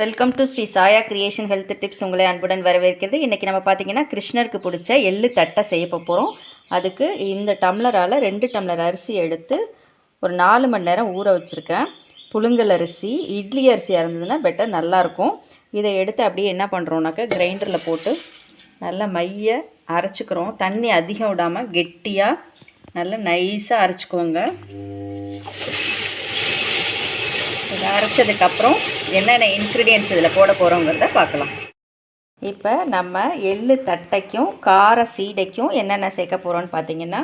Welcome to Sri சாயா creation health tips உங்களை அன்புடன் வரவேற்கிறது. இன்றைக்கி நம்ம பார்த்தீங்கன்னா கிருஷ்ணருக்கு பிடிச்ச எள்ளு தட்டை செய்ய போகிறோம் அதுக்கு இந்த டம்ளரால் ரெண்டு டம்ளர் அரிசி எடுத்து ஒரு நாலு மணி நேரம் ஊற வச்சுருக்கேன். புழுங்கல் அரிசி இட்லி அரிசியாக இருந்ததுன்னா பெட்டர் நல்லாயிருக்கும் இதை எடுத்து அப்படியே என்ன பண்ணுறோம்னாக்கா கிரைண்டரில் போட்டு நல்லா மைய அரைச்சிக்கிறோம். தண்ணி அதிகம் விடாமல் கெட்டியாக நல்லா நைஸாக அரைச்சிக்கோங்க. இதை அரைச்சதுக்கப்புறம் என்னென்ன இன்க்ரீடியன்ஸ் இதில் போட போகிறோங்கிறத பார்க்கலாம். இப்போ நம்ம எள்ளு தட்டைக்கும் கார சீடைக்கும் என்னென்ன சேர்க்க போகிறோன்னு பார்த்தீங்கன்னா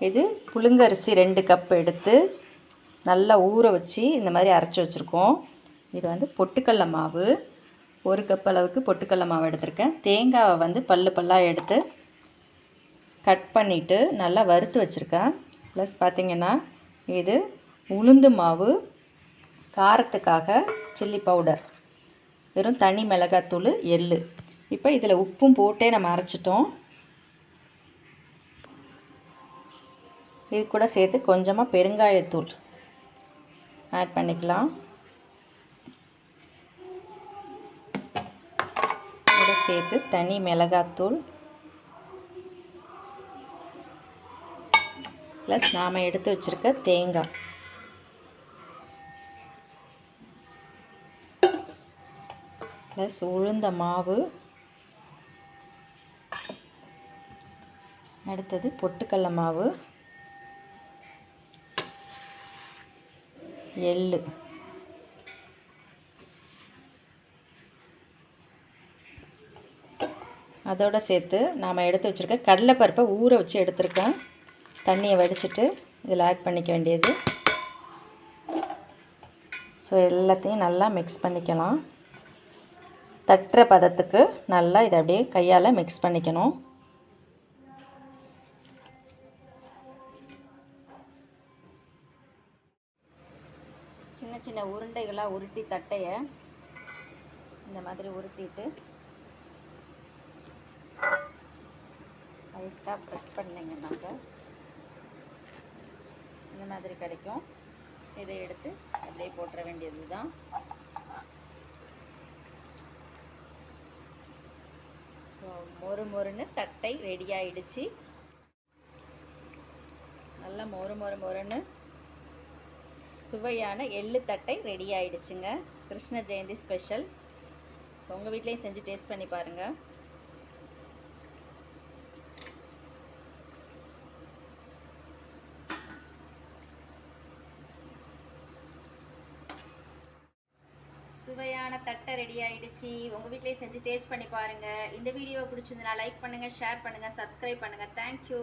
இது புழுங்கரிசி ரெண்டு கப் எடுத்து நல்லா ஊற வச்சு இந்த மாதிரி அரைச்சி வச்சுருக்கோம். இது வந்து பொட்டுக்கடல மாவு ஒரு கப் அளவுக்கு பொட்டுக்கடல மாவு எடுத்திருக்கேன். தேங்காவை வந்து பல்லு பல்லாக எடுத்து கட் பண்ணிவிட்டு நல்லா வறுத்து வச்சுருக்கேன். ப்ளஸ் பார்த்திங்கன்னா இது உளுந்து மாவு காரத்துக்காக சில்லி பவுடர் வெறும் தனி மிளகாத்தூள் எள் இப்போ இதில் உப்பும் போட்டே நம்ம அரைச்சிட்டோம். இது கூட சேர்த்து கொஞ்சமாக பெருங்காயத்தூள் ஆட் பண்ணிக்கலாம். கூட சேர்த்து தனி மிளகாத்தூள் ப்ளஸ் நாம் எடுத்து வச்சுருக்க தேங்காய். ப்ளஸ் உளுந்த மாவு. அடுத்தது பொட்டுக்கடல மாவு. எள் அதோடு சேர்த்து நாம் எடுத்து வச்சுருக்க கடலைப்பருப்பை ஊற வச்சு எடுத்துருக்கேன் தண்ணியை வடிச்சிட்டு இதில் ஆட் பண்ணிக்க வேண்டியது. ஸோ எல்லாத்தையும் நல்லா மிக்ஸ் பண்ணிக்கலாம். தட்டுற பதத்துக்கு நல்லா இதை அப்படியே கையால் மிக்ஸ் பண்ணிக்கணும். சின்ன சின்ன உருண்டைகளாக உருட்டி தட்டையை இந்த மாதிரி உருட்டிட்டு லைட்டாக ப்ரெஸ் பண்ணிங்கன்னாக்க இந்த மாதிரி கிடைக்கும். இதை எடுத்து அப்படியே போட்டுற வேண்டியது தான் மொறு மொறுன்னு தட்டை ரெடி ஆயிடுச்சு. நல்லா மொறு மொறு மொறுன்னு சுவையான எள்ளு தட்டை ரெடி ஆயிடுச்சுங்க. கிருஷ்ண ஜெயந்தி ஸ்பெஷல் உங்கள் வீட்லேயும் செஞ்சு டேஸ்ட் பண்ணி பாருங்கள் சுவையான தட்டை ரெடி ஆகிடுச்சு உங்கள் வீட்டிலே செஞ்சு டேஸ்ட் பண்ணி பாருங்கள் இந்த வீடியோ பிடிச்சிருந்தனா லைக் பண்ணுங்கள் ஷேர் பண்ணுங்கள் சப்ஸ்கிரைப் பண்ணுங்கள் தேங்க்யூ